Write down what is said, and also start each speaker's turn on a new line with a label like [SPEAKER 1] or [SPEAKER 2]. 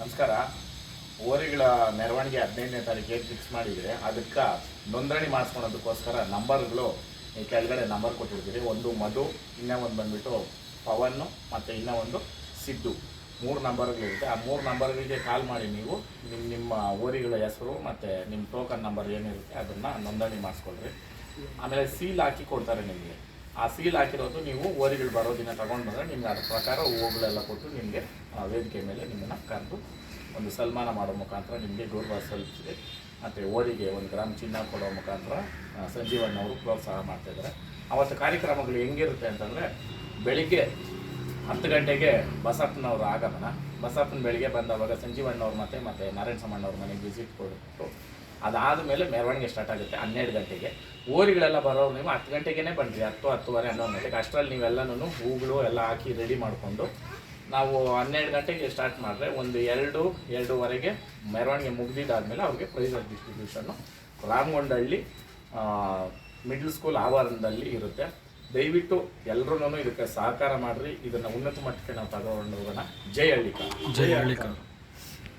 [SPEAKER 1] ನಮಸ್ಕಾರ. ಓರಿಗಳ ಮೆರವಣಿಗೆ ಹದಿನೈದನೇ ತಾರೀಕಿಗೆ ಫಿಕ್ಸ್ ಮಾಡಿದರೆ ಅದಕ್ಕೆ ನೋಂದಣಿ ಮಾಡಿಸ್ಕೊಳೋದಕ್ಕೋಸ್ಕರ ನಂಬರ್ಗಳು ಈ ಕೆಳಗಡೆ ನಂಬರ್ ಕೊಟ್ಟಿರ್ತೀರಿ. ಒಂದು ಮಧು, ಇನ್ನೂ ಒಂದು ಬಂದುಬಿಟ್ಟು ಪವನ್ನು ಮತ್ತು ಇನ್ನೂ ಒಂದು ಸಿದ್ದು. ಮೂರು ನಂಬರ್ಗಳಿರುತ್ತೆ ಆ ಮೂರು ನಂಬರ್ಗಳಿಗೆ ಕಾಲ್ ಮಾಡಿ ನೀವು ನಿಮ್ಮ ನಿಮ್ಮ ಓರಿಗಳ ಹೆಸರು ಮತ್ತು ನಿಮ್ಮ ಟೋಕನ್ ನಂಬರ್ ಏನಿರುತ್ತೆ ಅದನ್ನು ನೋಂದಣಿ ಮಾಡಿಸ್ಕೊಳ್ರಿ. ಆಮೇಲೆ ಸೀಲ್ ಹಾಕಿ ಕೊಡ್ತಾರೆ ನಿಮಗೆ. ಆ ಸೀಲ್ ಹಾಕಿರೋದು ನೀವು ಓರಿಗಳು ಬರೋ ದಿನ ತಗೊಂಡು ಬಂದರೆ ನಿಮ್ಗೆ ಅದ್ರ ಪ್ರಕಾರ ಹೂವುಗಳೆಲ್ಲ ಕೊಟ್ಟು ನಿಮಗೆ, ಆ ವೇದಿಕೆ ಮೇಲೆ ನಿಮ್ಮನ್ನು ಕರೆದು ಒಂದು ಸನ್ಮಾನ ಮಾಡೋ ಮುಖಾಂತರ ನಿಮಗೆ ಗೌರವ ಸಲ್ಲಿಸಿದೆ ಮತ್ತು ಓರಿಗೆ ಒಂದು ಗ್ರಾಮ್ ಚಿನ್ನ ಕೊಡೋ ಮುಖಾಂತರ ಸಂಜೀವಣ್ಣವರು ಪ್ರೋತ್ಸಾಹ ಮಾಡ್ತಾಯಿದ್ದಾರೆ ಅವತ್ತು ಕಾರ್ಯಕ್ರಮಗಳು ಹೆಂಗಿರುತ್ತೆ ಅಂತಂದರೆ ಬೆಳಿಗ್ಗೆ ಹತ್ತು ಗಂಟೆಗೆ ಬಸಪ್ಪನವರು ಆಗಮನ. ಬಸಪ್ಪನ ಬೆಳಿಗ್ಗೆ ಬಂದವಾಗ ಸಂಜೀವಣ್ಣವ್ರು ಮತ್ತೆ, ಮತ್ತು ನಾರಾಯಣ ಸಮಣ್ಣವ್ರ ಮನೆಗೆ ವಿಸಿಟ್ ಕೊಟ್ಟು ಅದಾದ ಮೇಲೆ ಮೆರವಣಿಗೆ ಸ್ಟಾರ್ಟ್ ಆಗುತ್ತೆ, ಹನ್ನೆರಡು ಗಂಟೆಗೆ. ಓರಿಗಳೆಲ್ಲ ಬರೋರು ನೀವು ಹತ್ತು ಗಂಟೆಗೆ ಬನ್ನಿರಿ ಹತ್ತು, ಹತ್ತುವರೆ ಹನ್ನೊಂದು ಗಂಟೆಗೆ ಅಷ್ಟರಲ್ಲಿ ನೀವೆಲ್ಲನೂ ಹೂಗಳು ಎಲ್ಲ ಹಾಕಿ ರೆಡಿ ಮಾಡಿಕೊಂಡು ನಾವು ಹನ್ನೆರಡು ಗಂಟೆಗೆ ಸ್ಟಾರ್ಟ್ ಮಾಡಿದ್ರೆ ಒಂದು ಎರಡು, ಎರಡೂವರೆಗೆ ಮೆರವಣಿಗೆ ಮುಗಿದಿದ್ದಾದಮೇಲೆ ಅವ್ರಿಗೆ prize distribution Ramagondanahalli middle school ಆವರಣದಲ್ಲಿ ಇರುತ್ತೆ. ದಯವಿಟ್ಟು ಎಲ್ಲರೂ ಇದಕ್ಕೆ ಸಹಕಾರ ಮಾಡಿರಿ. ಇದನ್ನು ಉನ್ನತ ಮಟ್ಟಕ್ಕೆ ನಾವು ತಗೊಂಡು ಹೋಗೋಣ ಜೈ ಹಳ್ಳಿಕ
[SPEAKER 2] ಜೈ ಹಳ್ಳಿಕರ್.